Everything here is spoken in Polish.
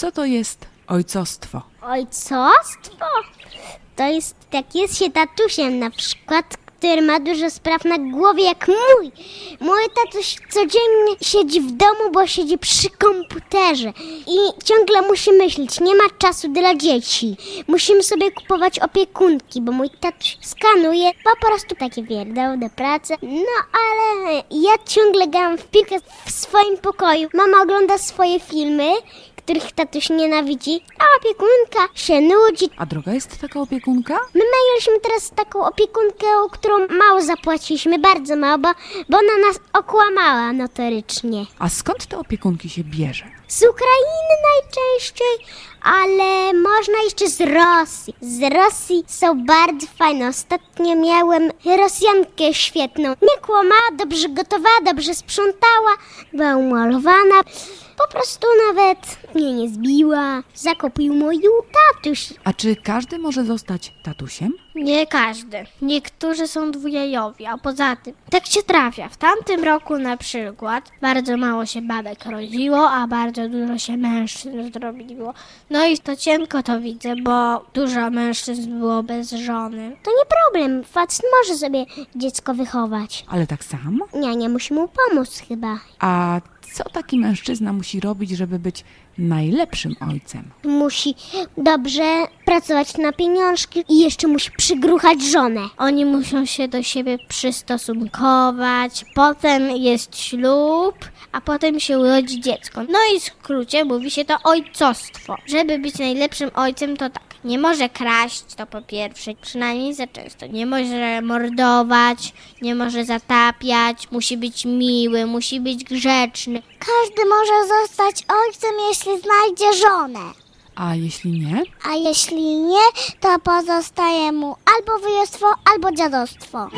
Co to jest ojcostwo? Ojcostwo? To jest jak jest się tatusiem na przykład, który ma dużo spraw na głowie jak mój. Mój tatuś codziennie siedzi w domu, bo siedzi przy komputerze i ciągle musi myśleć, nie ma czasu dla dzieci. Musimy sobie kupować opiekunki, bo mój tatuś skanuje po prostu takie wierdeł do pracy. No ale ja ciągle gram w piłkę w swoim pokoju. Mama ogląda swoje filmy, których tatuś nienawidzi, a opiekunka się nudzi. A droga jest taka opiekunka? My mieliśmy teraz taką opiekunkę, którą mało zapłaciliśmy, bardzo mało, bo, bo ona nas okłamała notorycznie. A skąd te opiekunki się bierze? Z Ukrainy najczęściej, ale można jeszcze z Rosji. Z Rosji są bardzo fajne. Ostatnio miałem Rosjankę świetną. Nie kłamała, dobrze gotowała, dobrze sprzątała, była umalowana. Po prostu nawet mnie nie zbiła. Zakopił mój tatuś. A czy każdy może zostać tatusiem? Nie każdy. Niektórzy są dwujajowi, a poza tym tak się trafia. W tamtym roku na przykład bardzo mało się babek rodziło, a bardzo dużo się mężczyzn zrobiło. No i to cienko to widzę, bo dużo mężczyzn było bez żony. To nie problem, facet może sobie dziecko wychować. Ale tak sam? Niania musi mu pomóc chyba. A co taki mężczyzna musi robić, żeby być najlepszym ojcem? Musi dobrze pracować na pieniążki i jeszcze musi przygruchać żonę. Oni muszą się do siebie przystosunkować, potem jest ślub, a potem się urodzi dziecko. No i w skrócie mówi się to ojcostwo. Żeby być najlepszym ojcem, to tak. Nie może kraść, to po pierwsze, przynajmniej za często. Nie może mordować, nie może zatapiać, musi być miły, musi być grzeczny. Każdy może zostać ojcem, jeśli znajdzie żonę. A jeśli nie? A jeśli nie, to pozostaje mu albo wyjostwo, albo dziadostwo.